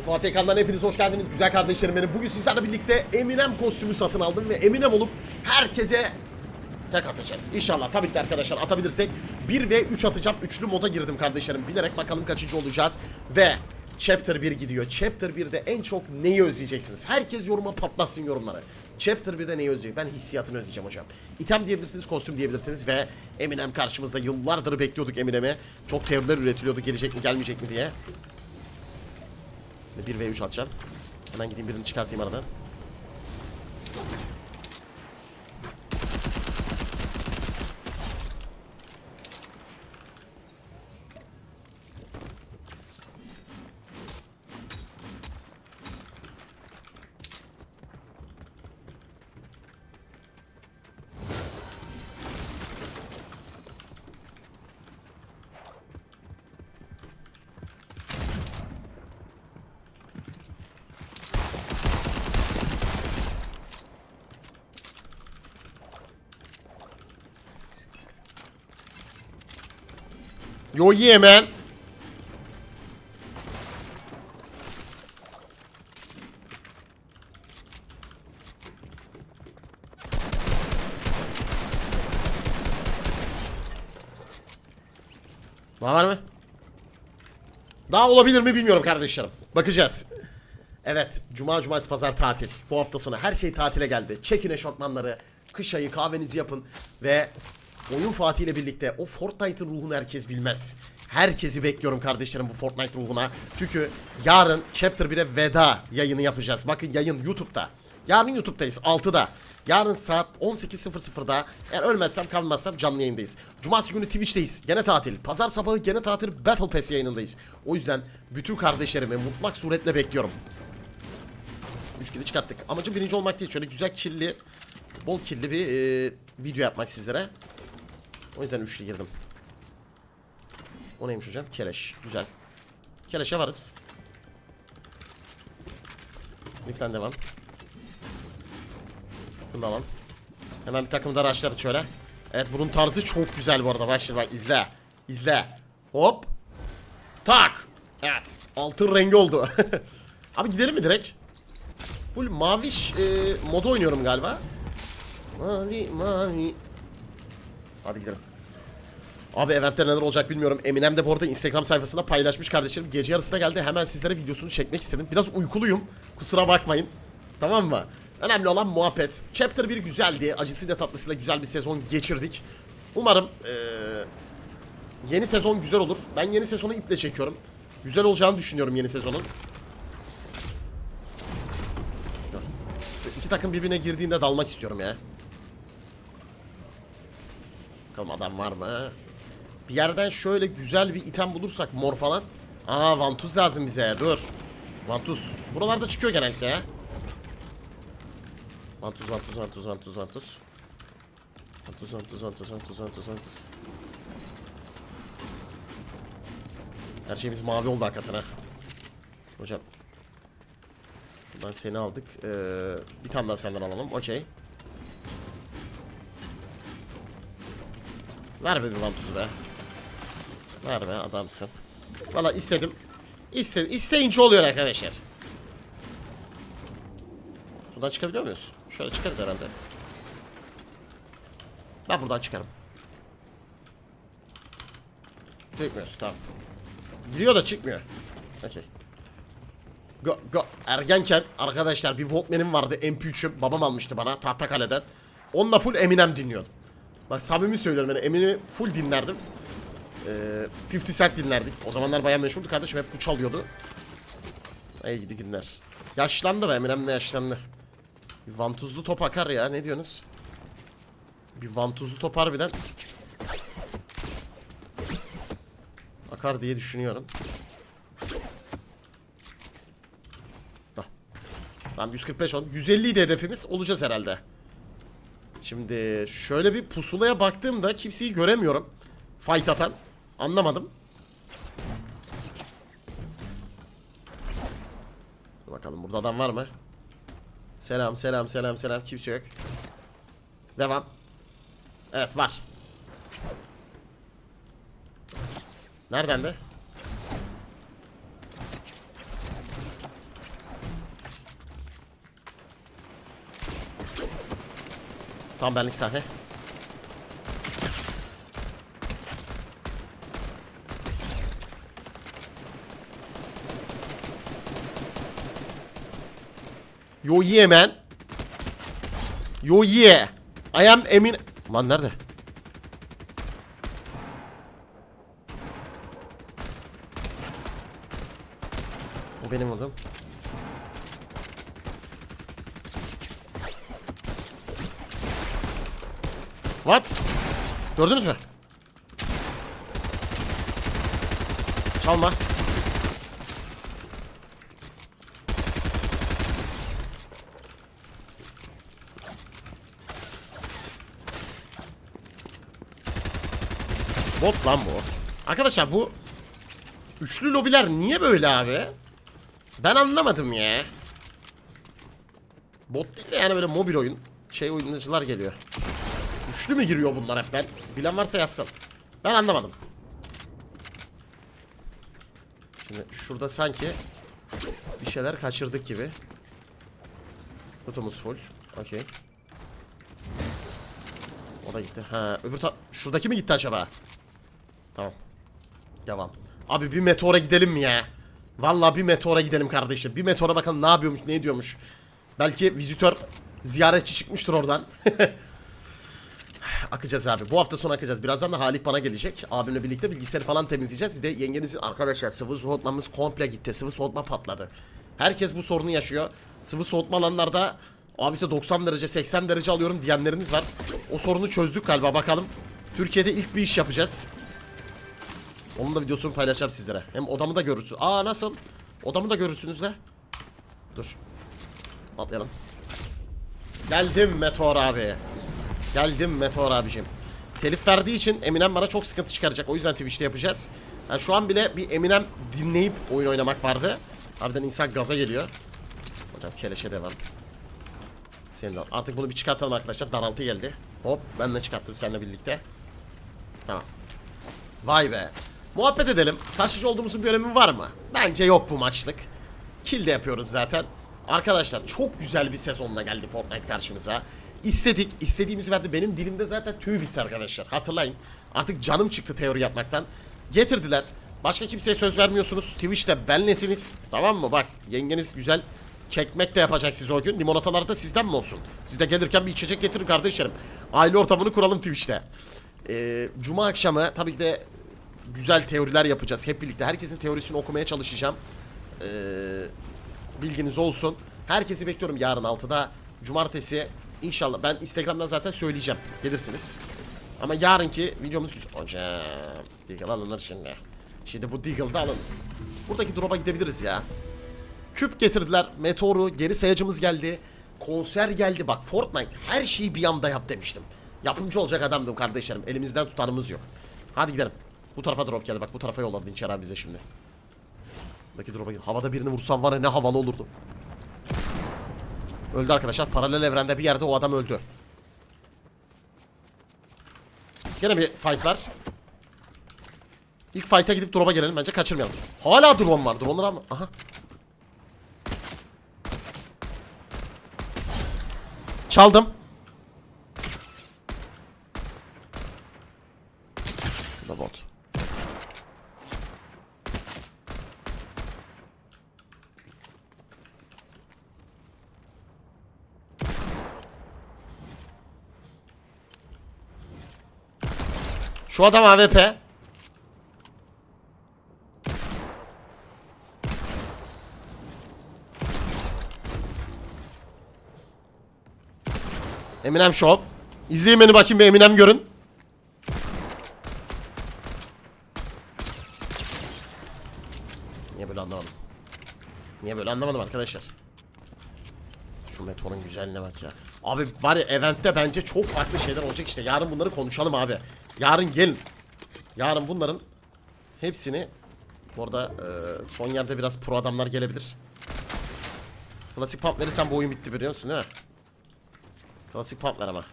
Fatih Ekran'dan hepiniz hoş geldiniz güzel kardeşlerim benim. Bugün sizlerle birlikte Eminem kostümü satın aldım ve Eminem olup herkese tek atacağız. İnşallah tabii ki arkadaşlar atabilirsek 1 ve 3 atacağım. Üçlü moda girdim kardeşlerim. Bilerek bakalım kaçıncı olacağız. Ve Chapter 1 gidiyor. Chapter 1'de en çok neyi özleyeceksiniz? Herkes yoruma patlasın yorumları. Chapter 1'de neyi özleyecek? Ben hissiyatını özleyeceğim hocam. İtem diyebilirsiniz, kostüm diyebilirsiniz ve Eminem karşımızda. Yıllardır bekliyorduk Eminem'i. Çok teoriler üretiliyordu gelecek mi gelmeyecek mi diye. 1 ve 3 atacağım. Hemen gideyim birini çıkartayım aradan. Yo yeah man. Daha var mı? Daha olabilir mi bilmiyorum kardeşlerim. Bakacağız. Evet, cuma cumartesi pazar tatil. Bu hafta sonu her şey tatile geldi. Çekin eşofmanları, kış ayı kahvenizi yapın ve oyun Fatih ile birlikte o Fortnite'ın ruhunu herkes bilmez. Herkesi bekliyorum kardeşlerim bu Fortnite ruhuna. Çünkü yarın Chapter 1'e veda yayını yapacağız. Bakın yayın YouTube'da. Yarın YouTube'dayız 6'da. Yarın saat 18.00'da eğer ölmezsem kalmazsam canlı yayındayız. Cumartesi günü Twitch'teyiz. Gene tatil. Pazar sabahı gene tatil Battle Pass yayınındayız. O yüzden bütün kardeşlerimi mutlak suretle bekliyorum. 3 kili çıkarttık. Amacım birinci olmak değil. Şöyle güzel kirli, bol kirli bir e, video yapmak sizlere. O yüzden üçlü girdim. O neymiş hocam? Keleş. Güzel. Keleşe varız. Lütfen devam. Bunu alalım. Hemen bir takım da araçları şöyle. Evet bunun tarzı çok güzel bu arada. Bak şimdi bak izle. İzle. Hop. Tak. Evet. Altın rengi oldu. Abi gidelim mi direkt? Full maviş e, modu oynuyorum galiba. Mavi mavi. Hadi gidelim. Abi eventte neler olacak bilmiyorum. Eminem de bu arada Instagram sayfasında paylaşmış kardeşlerim. Gece yarısına geldi. Hemen sizlere videosunu çekmek istedim. Biraz uykuluyum. Kusura bakmayın. Tamam mı? Önemli olan muhabbet. Chapter 1 güzeldi. Acısıyla tatlısıyla güzel bir sezon geçirdik. Umarım eee, yeni sezon güzel olur. Ben yeni sezonu iple çekiyorum. Güzel olacağını düşünüyorum yeni sezonun. İki takım birbirine girdiğinde dalmak istiyorum ya. Bakalım adam var mı? Bir yerden şöyle güzel bir item bulursak mor falan. Aa vantuz lazım bize. Dur. Vantuz. Buralarda çıkıyor genellikle ya. Vantuz, vantuz, vantuz, vantuz, vantuz. Vantuz, vantuz, vantuz, vantuz, vantuz, vantuz. Her şeyimiz mavi oldu hakikaten ha. Hocam. Şuradan seni aldık. Ee, bir tane daha senden alalım. Okey. Ver be bir vantuzu be. Ver be adamsın. Valla istedim. İstedim. İsteyince oluyor arkadaşlar. Buradan çıkabiliyor muyuz? Şöyle çıkarız herhalde. Ben buradan çıkarım. Çıkmıyoruz tamam. Giriyor da çıkmıyor. Okey. Go, go. Ergenken arkadaşlar bir Walkman'im vardı MP3'üm. Babam almıştı bana Tahtakale'den. Onunla full Eminem dinliyordum. Bak samimi söylüyorum yani Eminem'i full dinlerdim. Ee, 50 Cent dinlerdik. O zamanlar bayağı meşhurdu kardeşim hep bu çalıyordu. İyi gidi günler. Yaşlandı be Eminem de yaşlandı. Bir vantuzlu top akar ya ne diyorsunuz? Bir vantuzlu top harbiden akar diye düşünüyorum. Hah. Tamam 145 on. 150 idi hedefimiz. Olacağız herhalde. Şimdi şöyle bir pusulaya baktığımda kimseyi göremiyorum. Fight atan. Anlamadım. Dur bakalım burada adam var mı? Selam selam selam selam kimse yok. Devam. Evet var. Nereden de? Tam benlik sahne. Yo yeah man. Yo yeah. I am Emin. Lan nerede? O benim oğlum. What? Gördünüz mü? Çalma. Bot lan bu. Arkadaşlar bu üçlü lobiler niye böyle abi? Ben anlamadım ya. Bot değil de yani böyle mobil oyun. Şey oyuncular geliyor. Üçlü mü giriyor bunlar hep ben? Bilen varsa yazsın. Ben anlamadım. Şimdi şurada sanki bir şeyler kaçırdık gibi. Kutumuz full. Okey. O da gitti. Ha, öbür ta şuradaki mi gitti acaba? Tamam. Devam. Abi bir meteora gidelim mi ya? Vallahi bir meteora gidelim kardeşim. Bir meteora bakalım ne yapıyormuş, ne ediyormuş. Belki vizitör ziyaretçi çıkmıştır oradan. akacağız abi. Bu hafta sonu akacağız. Birazdan da Halik bana gelecek. Abimle birlikte bilgisayarı falan temizleyeceğiz. Bir de yengenizin arkadaşlar sıvı soğutmamız komple gitti. Sıvı soğutma patladı. Herkes bu sorunu yaşıyor. Sıvı soğutma alanlarda abi de 90 derece 80 derece alıyorum diyenleriniz var. O sorunu çözdük galiba bakalım. Türkiye'de ilk bir iş yapacağız. Onun da videosunu paylaşacağım sizlere. Hem odamı da görürsünüz. Aa nasıl? Odamı da görürsünüz de. Dur. Atlayalım. Geldim Meteor abi. Geldim Meteor abicim. Telif verdiği için Eminem bana çok sıkıntı çıkaracak. O yüzden Twitch'te yapacağız. Yani şu an bile bir Eminem dinleyip oyun oynamak vardı. Harbiden insan gaza geliyor. Hocam keleşe devam. Senin de- Artık bunu bir çıkartalım arkadaşlar. Daraltı geldi. Hop ben de çıkarttım seninle birlikte. Tamam. Vay be. Muhabbet edelim. Karşıcı olduğumuzun bir önemi var mı? Bence yok bu maçlık. Kill de yapıyoruz zaten. Arkadaşlar çok güzel bir sezonla geldi Fortnite karşımıza. İstedik, istediğimizi verdi. Benim dilimde zaten tüy bitti arkadaşlar. Hatırlayın. Artık canım çıktı teori yapmaktan. Getirdiler. Başka kimseye söz vermiyorsunuz. Twitch'te benlesiniz. Tamam mı? Bak yengeniz güzel kekmek de yapacak size o gün. Limonatalar da sizden mi olsun? Siz de gelirken bir içecek getirin kardeşlerim. Aile ortamını kuralım Twitch'te. Ee, Cuma akşamı tabii ki de güzel teoriler yapacağız. Hep birlikte herkesin teorisini okumaya çalışacağım. Ee, bilginiz olsun. Herkesi bekliyorum yarın 6'da. Cumartesi inşallah. Ben Instagram'dan zaten söyleyeceğim. Gelirsiniz. Ama yarınki videomuz güzel. Hocam. Deagle alınır şimdi. Şimdi bu Deagle'da alın. Buradaki drop'a gidebiliriz ya. Küp getirdiler. Meteoru. Geri sayacımız geldi. Konser geldi. Bak Fortnite her şeyi bir anda yap demiştim. Yapımcı olacak adamdım kardeşlerim. Elimizden tutanımız yok. Hadi gidelim. Bu tarafa drop geldi. Bak bu tarafa yolladı Dinçer abi bize şimdi. Buradaki drop'a gel- Havada birini vursam var ya ne havalı olurdu. Öldü arkadaşlar. Paralel evrende bir yerde o adam öldü. Yine bir fight var. İlk fight'a gidip drop'a gelelim. Bence kaçırmayalım. Hala drone var. Drone'ları ama. Aha. Çaldım. Bu da bot. Şu adam AWP. Eminem Show. İzleyin beni bakayım bir Eminem görün. Niye böyle anlamadım? Niye böyle anlamadım arkadaşlar? Şu meteorun güzelliğine bak ya. Abi var ya eventte bence çok farklı şeyler olacak işte. Yarın bunları konuşalım abi. Yarın gelin. Yarın bunların hepsini Orada e, son yerde biraz pro adamlar gelebilir. Klasik pump verirsen bu oyun bitti biliyorsun değil mi? Klasik pump ver ama.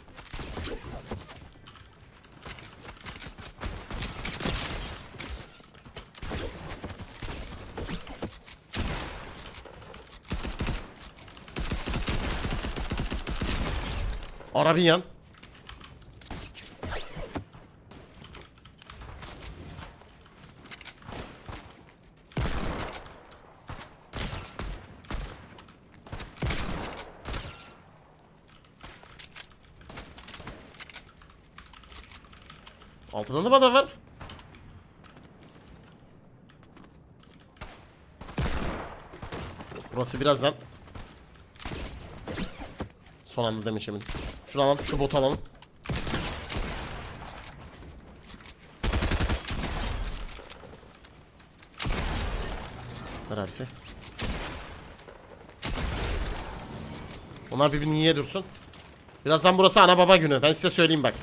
Arabiyan. Altında da adam var? Burası birazdan. Son anda demiş emin. Şunu alalım, şu botu alalım. Ver abisi. Onlar birbirini yiye dursun. Birazdan burası ana baba günü. Ben size söyleyeyim bak.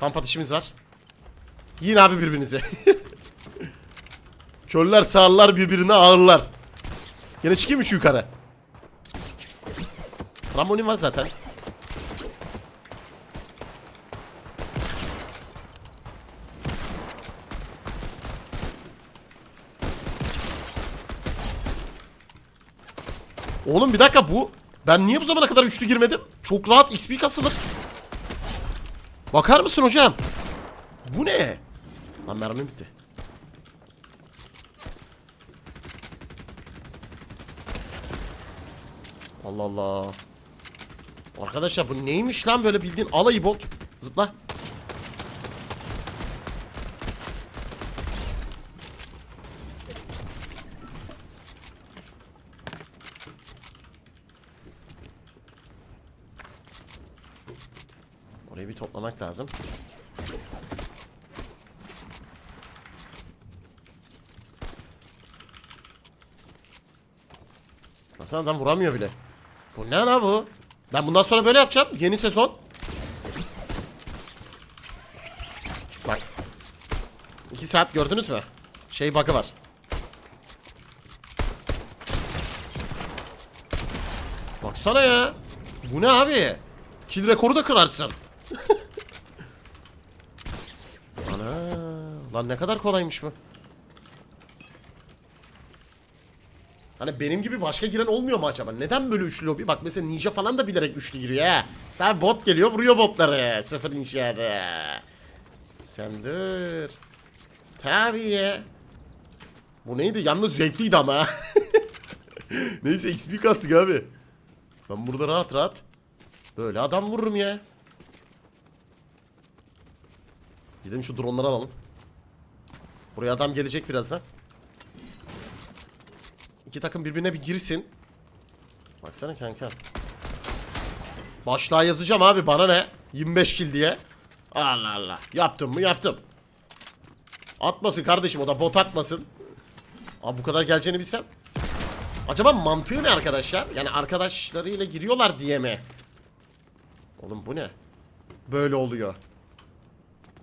Kamp ateşimiz var. Yiyin abi birbirinize. Körler sağırlar birbirine ağırlar. Yine çıkayım mı şu yukarı? Trambolin var zaten. Oğlum bir dakika bu. Ben niye bu zamana kadar üçlü girmedim? Çok rahat XP kasılır. Bakar mısın hocam? Bu ne? Lan mermi bitti. Allah Allah. Arkadaşlar bu neymiş lan böyle bildiğin alayı bot. Zıpla. Orayı bir toplamak lazım. Baksana adam vuramıyor bile. Bu ne la bu? Ben bundan sonra böyle yapacağım. Yeni sezon. Bak. 2 saat gördünüz mü? Şey bug'ı var. Baksana ya. Bu ne abi? Kill rekoru da kırarsın. Ana. Lan ne kadar kolaymış bu. Hani benim gibi başka giren olmuyor mu acaba? Neden böyle üçlü lobi? Bak mesela ninja falan da bilerek üçlü giriyor ha. Daha bot geliyor vuruyor botları. Sıfır inşaatı. Sen dur. Tabii. Bu neydi? Yalnız zevkliydi ama. Neyse XP kastık abi. Ben burada rahat rahat. Böyle adam vururum ya. Gidelim şu dronları alalım. Buraya adam gelecek birazdan. İki takım birbirine bir girsin. Baksana kanka. Başlığa yazacağım abi bana ne? 25 kill diye. Allah Allah. Yaptım mı yaptım. Atmasın kardeşim o da bot atmasın. Abi bu kadar geleceğini bilsem. Acaba mantığı ne arkadaşlar? Yani arkadaşlarıyla giriyorlar diye mi? Oğlum bu ne? Böyle oluyor.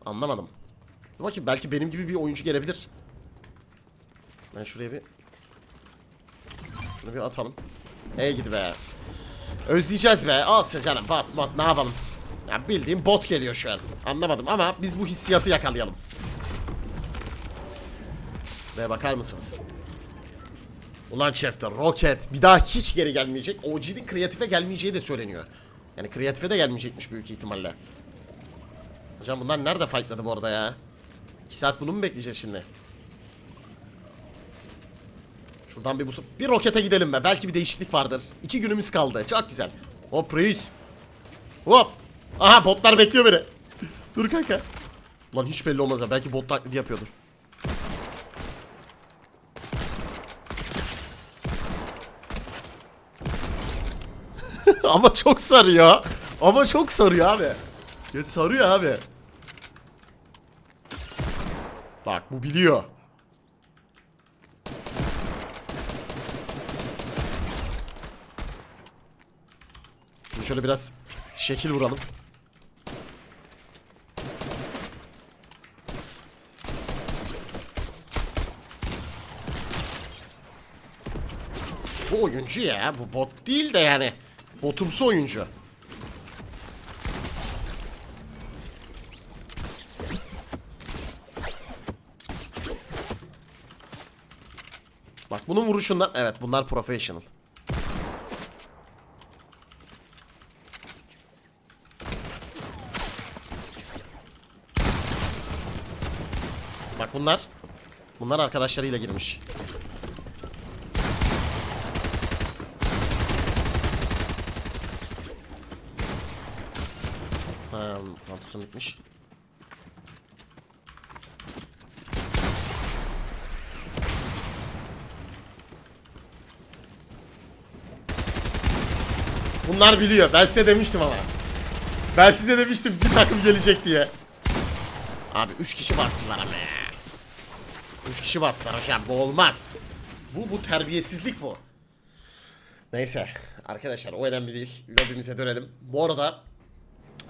Anlamadım. Dur bakayım belki benim gibi bir oyuncu gelebilir. Ben şuraya bir... Şunu bir atalım. Hey gidi be. Özleyeceğiz be. Olsun canım bot bot ne yapalım. Ya bildiğim bot geliyor şu an. Anlamadım ama biz bu hissiyatı yakalayalım. Ve bakar mısınız? Ulan Chef'te roket bir daha hiç geri gelmeyecek. OG'nin kreatife gelmeyeceği de söyleniyor. Yani kreatife de gelmeyecekmiş büyük ihtimalle. Hocam bunlar nerede fightladı bu arada ya? 2 saat bunu mu bekleyeceğiz şimdi? Şuradan bir bu bir rokete gidelim be. Belki bir değişiklik vardır. İki günümüz kaldı. Çok güzel. Hop reis. Hop. Aha botlar bekliyor beni. Dur kanka. Ulan hiç belli olmaz. Belki bot taklidi yapıyordur. Ama çok sarıyor. Ama çok sarıyor abi. Ya sarıyor abi. Bak bu biliyor. Şimdi şöyle biraz şekil vuralım. Bu oyuncu ya. Bu bot değil de yani. Botumsu oyuncu. Bak bunun vuruşundan evet bunlar professional. Bak bunlar. Bunlar arkadaşlarıyla girmiş. Ha, pantusum bitmiş. Bunlar biliyor. Ben size demiştim ama. Ben size demiştim bir takım gelecek diye. Abi 3 kişi bassınlar ama ya. 3 kişi bastılar hocam. Bu olmaz. Bu bu terbiyesizlik bu. Neyse arkadaşlar o önemli değil. Lobimize dönelim. Bu arada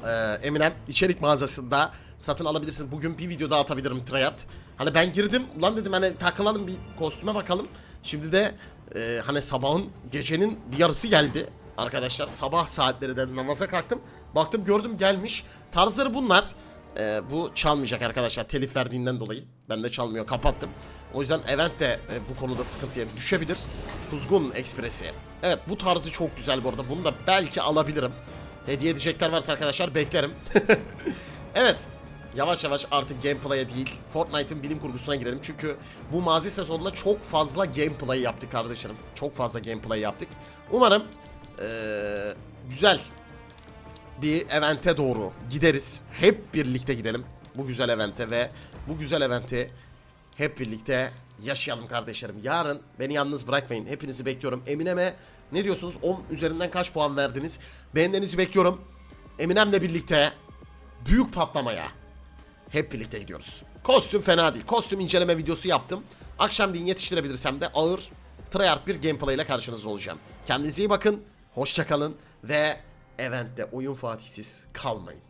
e, Eminem içerik mağazasında satın alabilirsin. Bugün bir video daha atabilirim Tryout. Hani ben girdim lan dedim hani takılalım bir kostüme bakalım. Şimdi de e, hani sabahın gecenin bir yarısı geldi. Arkadaşlar sabah saatleri de namaza kalktım. Baktım gördüm gelmiş. Tarzları bunlar. E, bu çalmayacak arkadaşlar telif verdiğinden dolayı. Ben de çalmıyor kapattım. O yüzden event de e, bu konuda sıkıntıya düşebilir. Kuzgun Ekspresi. Evet bu tarzı çok güzel bu arada. Bunu da belki alabilirim. Hediye edecekler varsa arkadaşlar beklerim. evet. Yavaş yavaş artık gameplay'e değil Fortnite'ın bilim kurgusuna girelim. Çünkü bu mazi sezonunda çok fazla gameplay yaptık kardeşlerim. Çok fazla gameplay yaptık. Umarım eee, güzel bir evente doğru gideriz. Hep birlikte gidelim bu güzel evente ve bu güzel eventi hep birlikte yaşayalım kardeşlerim. Yarın beni yalnız bırakmayın. Hepinizi bekliyorum. Eminem'e ne diyorsunuz? 10 üzerinden kaç puan verdiniz? Beğenilerinizi bekliyorum. Eminem'le birlikte büyük patlamaya hep birlikte gidiyoruz. Kostüm fena değil. Kostüm inceleme videosu yaptım. Akşamleyin yetiştirebilirsem de ağır tryhard bir gameplay ile karşınızda olacağım. Kendinize iyi bakın. Hoşça kalın ve eventte oyun fatihsiz kalmayın.